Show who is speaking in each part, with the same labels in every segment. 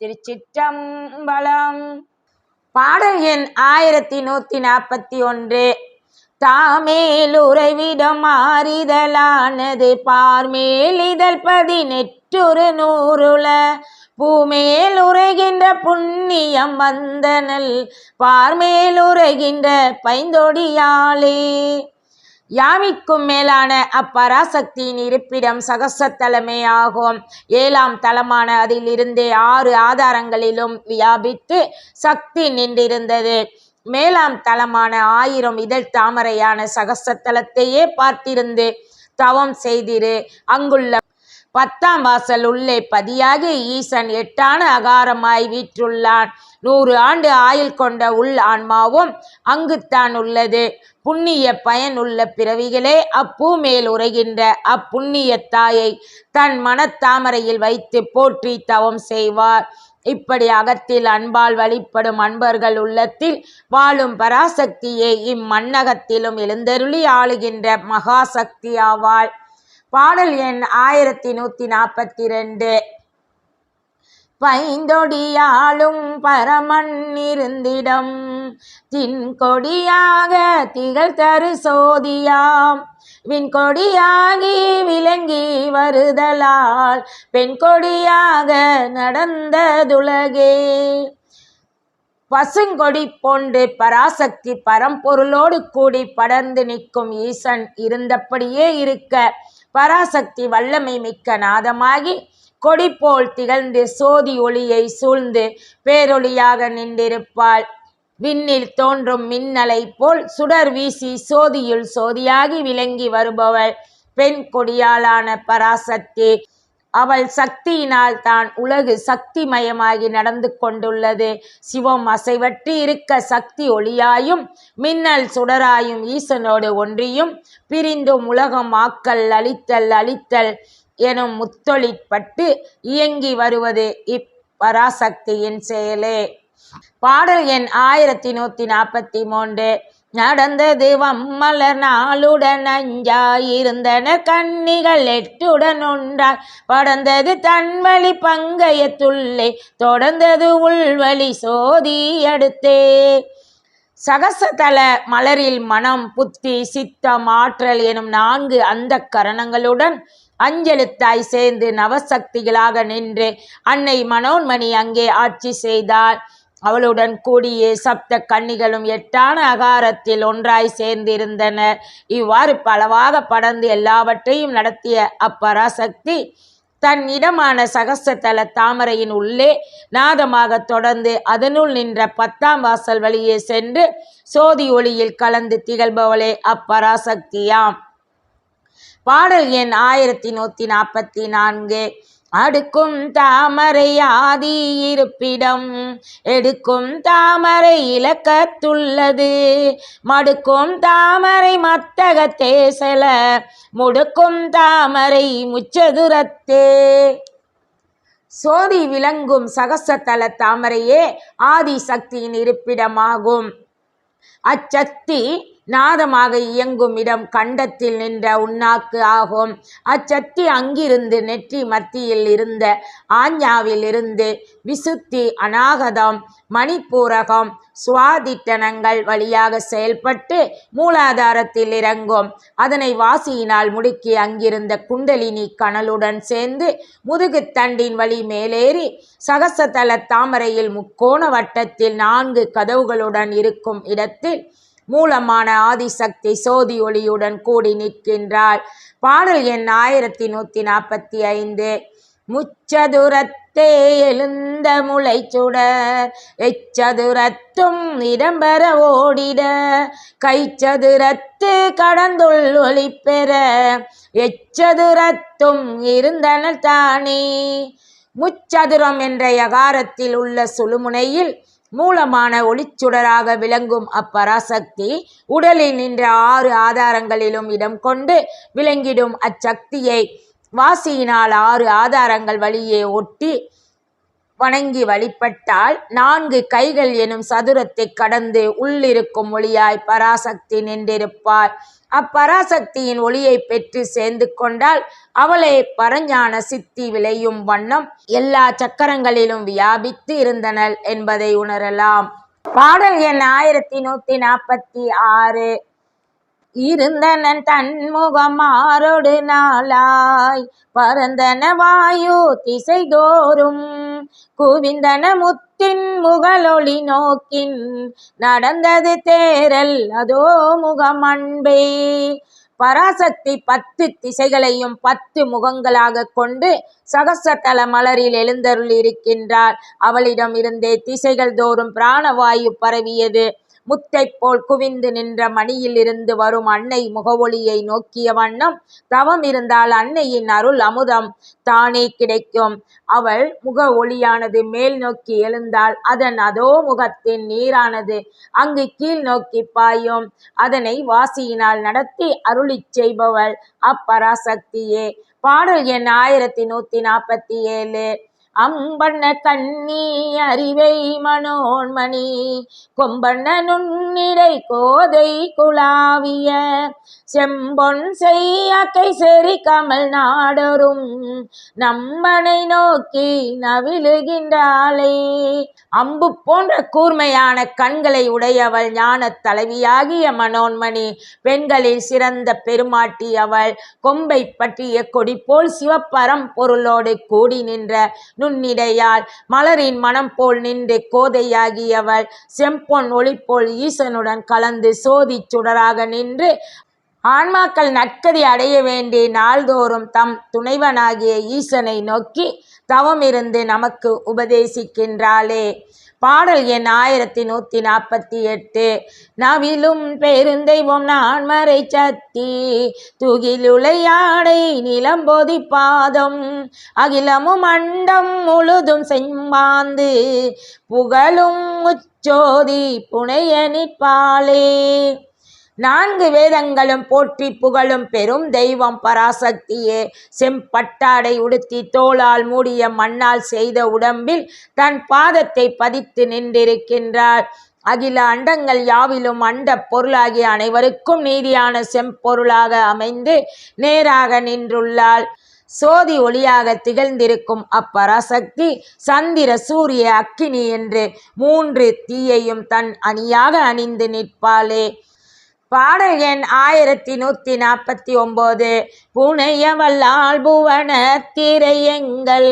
Speaker 1: திருச்சிற்றம்பலம். பாடல் எண் ஆயிரத்தி நூத்தி நாற்பத்தி ஒன்று. தாமேல் உறைவிடம் மாறிதலானது பார்மேல் இதழ் பதினெட்டுரு நூறுல. பூமேல் உரைகின்ற புண்ணியம் வந்தனல் பார்மேல் உரைகின்ற பைந்தொடியாளே. யாமிக்கும் மேலான அப்பராசக்தியின் இருப்பிடம் சகசத்தலமே ஆகும் ஏழாம் தலமான அதிலிருந்தே ஆறு ஆதாரங்களிலும் வியாபித்து சக்தி நின்றிருந்தது. மேலாம் தலமான ஆயிரம் இதழ் தாமரையான சகசத்தலத்தையே பார்த்திருந்து தவம் செய்திரு. அங்குள்ள பத்தாம் வாசல் உள்ளே பதியாகி ஈசன் எட்டான அகாரமாய் வீற்றுள்ளான். நூறு ஆண்டு ஆயுள் கொண்ட உள் ஆன்மாவும் அங்குத்தான் உள்ளது. புண்ணிய பயன் உள்ள பிறவிகளே அப்பூ மேல் உரைகின்ற அப்புண்ணிய தாயை தன் மனத்தாமரையில் வைத்து போற்றி தவம் செய்வார். இப்படி அகத்தில் அன்பால் வழிபடும் அன்பர்கள் உள்ளத்தில் வாழும் பராசக்தியே இம்மண்ணகத்திலும் எழுந்தருளி ஆளுகின்ற மகாசக்தியாவாள் பாடல் எண் ஆயிரத்தி நூத்தி நாற்பத்தி ரெண்டு பைந்தொடியாலும் பரமன் இருந்திடம் தின்கொடியாக திகழ் தரு சோதியாம். விண்கொடியாகி விளங்கி வருதலால் பெண் கொடியாக நடந்ததுலகே. பசுங்கொடி போன்று பராசக்தி பரம்பொருளோடு கூடி படர்ந்து நிற்கும் ஈசன் இருந்தபடியே இருக்க பராசக்தி வல்லமை மிக்க நாதமாகி கொடி போல் திகழ்ந்து சோதி ஒளியை சூழ்ந்து பேரொளியாக நின்றிருப்பாள். விண்ணில் தோன்றும் மின்னலை போல் சுடர் வீசி சோதியுள் சோதியாகி விளங்கி வருபவள். பெண் கொடியாளான பராசக்தி அவள் சக்தியினால் தான் உலகு சக்திமயமாகி நடந்து கொண்டுள்ளது. சிவம் அசைவற்றி இருக்க சக்தி ஒளியாயும் மின்னல் சுடராயும் ஈசனோடு ஒன்றியும் பிரிந்தும் உலகம் ஆக்கல் அழித்தல் அழித்தல் எனும் முத்தொழிற்பட்டு இயங்கி வருவது இப்பராசக்தியின் செயலே. பாடல் எண் ஆயிரத்தி நூற்றி நாற்பத்தி மூன்று. நடந்தது வம்மலர் நாளுடன் அஞ்சாயிருந்தன. கன்னிகள் எட்டுடன் ஒன்றாய் படர்ந்தது தன்வழி பங்கையத்துள்ளே. தொடர்ந்தது உள்வழி சோதி அடுத்தே. சகசதல மலரில் மனம் புத்தி சித்தம் ஆற்றல் எனும் நான்கு அந்த கரணங்களுடன் அஞ்செழுத்தாய் சேர்ந்து நவசக்திகளாக நின்று. அன்னை மனோன்மணி அங்கே ஆட்சி செய்தாள் அவளுடன் கூடிய சப்த கன்னிகளும் எட்டான அகாரத்தில் ஒன்றாய் சேர்ந்திருந்தனர். இவ்வாறு பலவாக படர்ந்து எல்லாவற்றையும் நடத்திய அப்பராசக்தி தன் இடமான சகசத்தல தாமரையின் உள்ளே நாதமாக தொடர்ந்து அதனுள் நின்ற பத்தாம் வாசல் வழியே சென்று சோதி ஒளியில் கலந்து திகழ்பவளே அப்பராசக்தியாம். பாடல் எண் ஆயிரத்தி நூத்தி நாற்பத்தி நான்கு. அடுக்கும் தாமரை ஆதி இருப்பிடம். எடுக்கும் தாமரை இலக்கத்துள்ளது. மடுக்கும் தாமரை மத்தகத்தே செல. முடுக்கும் தாமரை முச்சதுரத்தே. சோதி விளங்கும் சகசத்தல தாமரையே ஆதி சக்தியின் இருப்பிடமாகும். அச்சக்தி நாதமாக இயங்கும் இடம் கண்டத்தில் நின்ற உண்ணாக்கு ஆகும். அச்சக்தி அங்கிருந்து நெற்றி மத்தியில் இருந்த ஆஞ்ஞாவில் இருந்து விசுத்தி அநாகதம் மணிப்பூரகம் சுவாதிட்டனங்கள் வழியாக செயல்பட்டு மூலாதாரத்தில் இறங்கும். அதனை வாசியினால் முடுக்கி அங்கிருந்த குண்டலினி கனலுடன் சேர்ந்து முதுகுத்தண்டின் வழி மேலேறி சகசதல தாமரையில் முக்கோண வட்டத்தில் நான்கு கதவுகளுடன் இருக்கும் இடத்தில் மூலமான ஆதிசக்தி சோதி ஒளியுடன் கூடி நிற்கின்றாள். பாடல் எண் ஆயிரத்தி நூத்தி நாற்பத்தி ஐந்து. முச்சதுரத்தே எழுந்த முளை சுடர் எச்சதுரத்தும் இடம்பெற ஓடிட கைச்சதுரத்து கடந்துள் ஒளி பெற எச்சதுரத்தும் இருந்தனர் தானே. முச்சதுரம் என்ற யகாரத்தில் உள்ள சுழுமுனையில் மூலமான ஒளிச்சுடராக விளங்கும் அப்பராசக்தி உடலில் நின்ற ஆறு ஆதாரங்களிலும் இடம் கொண்டு விளங்கிடும் அச்சக்தியை வாசியினால் ஆறு ஆதாரங்கள் வழியே ஒட்டி வணங்கி வழிபட்டால் நான்கு கைகள் எனும் சதுரத்தை கடந்து உள்ளிருக்கும் ஒளியாய் பராசக்தி நின்றிருப்பாள். அப்பராசக்தியின் ஒளியை பெற்று சேர்ந்து கொண்டால் அவளே பரஞான சித்தி விளையும் வண்ணம் எல்லா சக்கரங்களிலும் வியாபித்து இருந்தனள் என்பதை உணரலாம். பாடல் எண் ஆயிரத்தி நூத்தி நாற்பத்தி ஆறு. இருந்தனன் தன்முகமாரொடு நாளாய். பரந்தன வாயு திசை தோறும் குவிந்தன முத்தின் முகலொளி நோக்கின். நடந்தது தேரல் அதோ முகம் அன்பே பராசக்தி பத்து திசைகளையும் பத்து முகங்களாக கொண்டு சகசதல மலரில் எழுந்தருள் இருக்கின்றார் அவளிடம் இருந்தே திசைகள் தோறும் பிராணவாயு பரவியது. முத்தை போல் குவிந்து நின்ற மணியில் இருந்து வரும் அன்னை முகவொளியை நோக்கிய வண்ணம் தவம் இருந்தால் அன்னையின் அருள் அமுதம் தானே கிடைக்கும். அவள் முக ஒளியானது மேல் நோக்கி எழுந்தால் அதன் அதோ முகத்தின் நீரானது அங்கு கீழ் நோக்கி பாயும். அதனை வாசியினால் நடத்தி அருளிச் செய்பவள் அப்பராசக்தியே. பாடல் எண் ஆயிரத்தி நூத்தி நாற்பத்தி ஏழு. அம்பண்ண கண்ணி அறிவை மனோன்மணி கொம்பண்ண நுண்ணிடை கோதை குழாவிய செம்பொன் செய்யாக்கை செறி கமல் நாடரும் நம்மனை நோக்கி நவிழுகின்றாளே அம்பு போன்ற கூர்மையான கண்களை உடையவள் ஞான தலைவியாகிய மனோன்மணி பெண்களில் சிறந்த பெருமாட்டி அவள் கொம்பை பற்றிய கொடி போல் சிவப்பரம் பொருளோடு கூடி நின்ற நுண்ணிடையாள் மலரின் மனம் போல் நின்று கோதையாகியவள். செம்பொன் ஒளி போல் ஈசனுடன் கலந்து சோதி சுடராக நின்று ஆன்மாக்கள் நற்கதி அடைய வேண்டி நாள்தோறும் தம் துணைவனாகிய ஈசனை நோக்கி தவமிருந்து நமக்கு உபதேசிக்கின்றாளே. பாடல் எண் ஆயிரத்தி நூத்தி நாற்பத்தி எட்டு. நவிலும் பெருந்தெய்வம் நான் மறை சத்தி துகிலுளையாடை நிலம்போதி பாதம் அகிலமும் அண்டம் முழுதும் செம்பாந்து புகழும் உச்சோதி புனையனிப்பாளே நான்கு வேதங்களும் போற்றி புகழும் பெரும் தெய்வம் பராசக்தியே. செம்பட்டாடை உடுத்தி தோளால் மூடிய மண்ணால் செய்த உடம்பில் தன் பாதத்தை பதித்து நின்றிருக்கின்றார் அகில அண்டங்கள் யாவிலும் அண்ட பொருளாகிய அனைவருக்கும் நீதியான செம்பொருளாக அமைந்து நேராக நின்றுள்ளாள். சோதி ஒளியாக திகழ்ந்திருக்கும் அப்பராசக்தி சந்திர சூரிய அக்கினி என்று மூன்று தீயையும் தன் அணியாக அணிந்து நிற்பாளே. பாடல் எண் ஆயிரத்தி நூத்தி நாற்பத்தி ஒன்பது புனைய வல்லால் புவன திரையங்கள்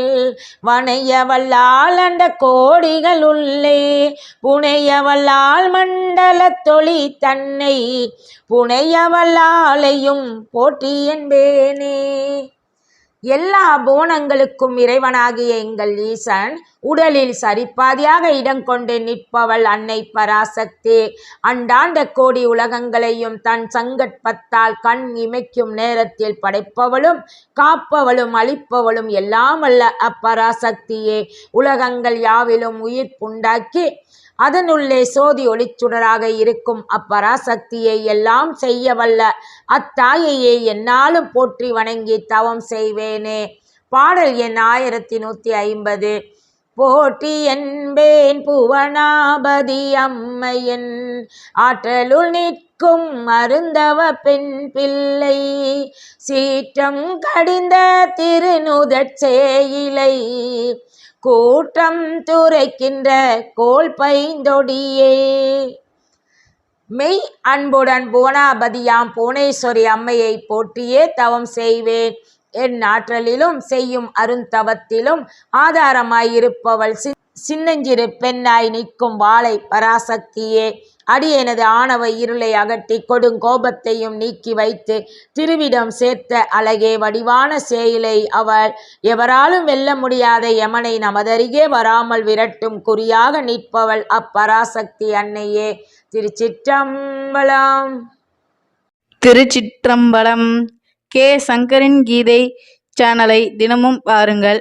Speaker 1: வனைய வல்லால் அண்ட கோடிகள் உள்ளே புனைய வல்லால் மண்டல தொழி தன்னை புனைய வல்லாலையும் போற்றி என்பேனே. எல்லா போனங்களுக்கும் இறைவனாகிய எங்கள் ஈசன் உடலில் சரிப்பாதியாக இடம் கொண்டு நிற்பவள் அன்னை பராசக்தி. அண்டாண்ட கோடி உலகங்களையும் தன் சங்கட்பத்தால் கண் இமைக்கும் நேரத்தில் படைப்பவளும் காப்பவளும் அழிப்பவளும் எல்லாம் அல்ல அப்பராசக்தியே. உலகங்கள் யாவிலும் உயிர் புண்டாக்கி அதனுள்ளே சோதி ஒளிச்சுடராக இருக்கும் அப்பராசக்தியை எல்லாம் செய்ய வல்ல. அத்தாயையே என்னாலும் போற்றி வணங்கி தவம் செய்வேனே. பாடல் எண் ஆயிரத்தி நூத்தி ஐம்பது போற்றி என்பேன் புவனாபதி அம்மையன். ஆற்றலுள் நிற்கும் மருந்தவ பெண் பிள்ளை. சீற்றம் கடிந்த திருநுதற்சேயிலை கூட்டம் துரைக்கின்ற கோல் பைந்தொடியே. மெய் அன்புடன் புவனாபதியாம் புவனேஸ்வரி அம்மையை போற்றியே தவம் செய்வேன். என் ஆற்றலிலும் செய்யும் அருந்தவத்திலும் ஆதாரமாயிருப்பவள் சி சின்னஞ்சிறு பெண்ணாய் நிற்கும் வாளை பராசக்தியே. அடியனது ஆணவ இருளை அகட்டி கொடுங்கோபத்தையும் நீக்கி வைத்து திருவிடம் சேர்த்த அழகே வடிவான சேயிலை அவள். எவராலும் வெல்ல முடியாத யமனை நமதருகே வராமல் விரட்டும் குறியாக நிற்பவள் அப்பராசக்தி அன்னையே. திருச்சிற்றம்பலம்.
Speaker 2: திருச்சிற்றம்பலம் கே சங்கரின் கீதை சேனலை தினமும் பாருங்கள்.